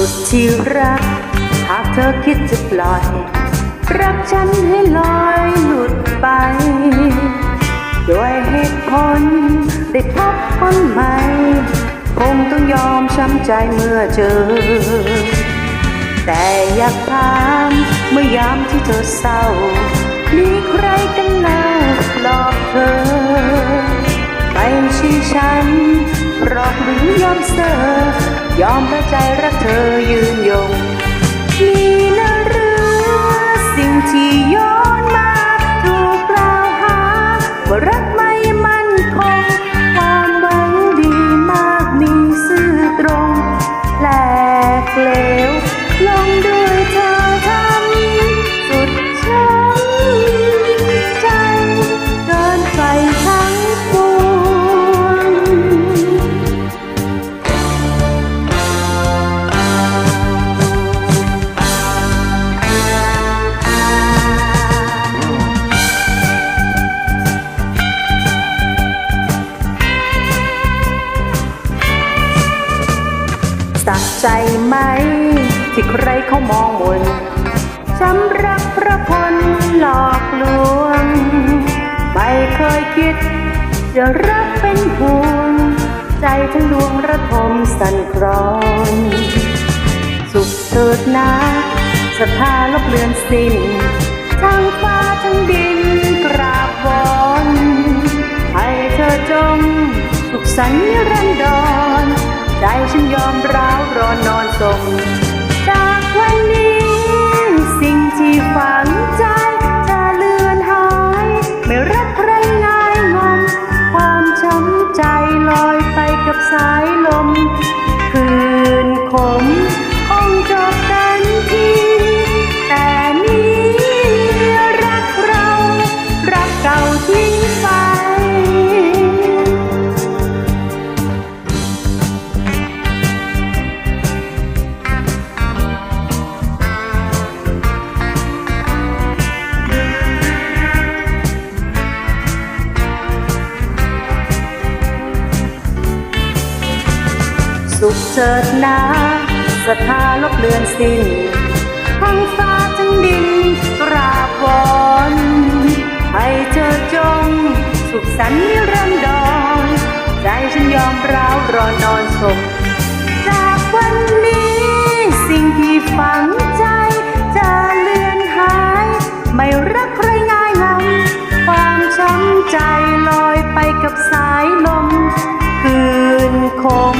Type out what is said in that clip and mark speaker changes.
Speaker 1: สุดที่รัก หากเธอคิดจะปล่อย รักฉันให้ลอยหลุดไป ด้วยเหตุผลได้พบคนใหม่ คงต้องยอมช้ำใจเมื่อเจอ แต่อยากถามเมื่อยามที่เธอเศร้า มีใครกันเล่าปลอบเธอ ไม่ใช่ฉันหรอกหรือยอมเสอ ยอมพระใจรักเธอยืนยง สักใจไหม ที่ใครเขามองมนช้ำรักพระพลหลอกลวง ไม่เคยคิด จะรักเป็นห่วง ใจทั้งดวงระทมสั่นคลอน สุขเถิดนะศรัทธาลบเลือนสิ้น ทั้งฟ้าทั้งดินกราบวอนให้เธอจงสุขสันต์นิรันดรใจ ฉันยอมร้าวรอนนอนสม สุขเถิดนาศรัทธาลบเลือนสิ้น ทั้งฟ้าทั้งดินกราบวอนให้เธอจง สุขสันต์นิรันดรใจฉันยอมร้าวรอนอนสมจากวันนี้สิ่งที่ฝังใจจะเลือนหาย ไม่รักใครง่ายงอมความช้ำใจลอยไปกับสายลมคืนขม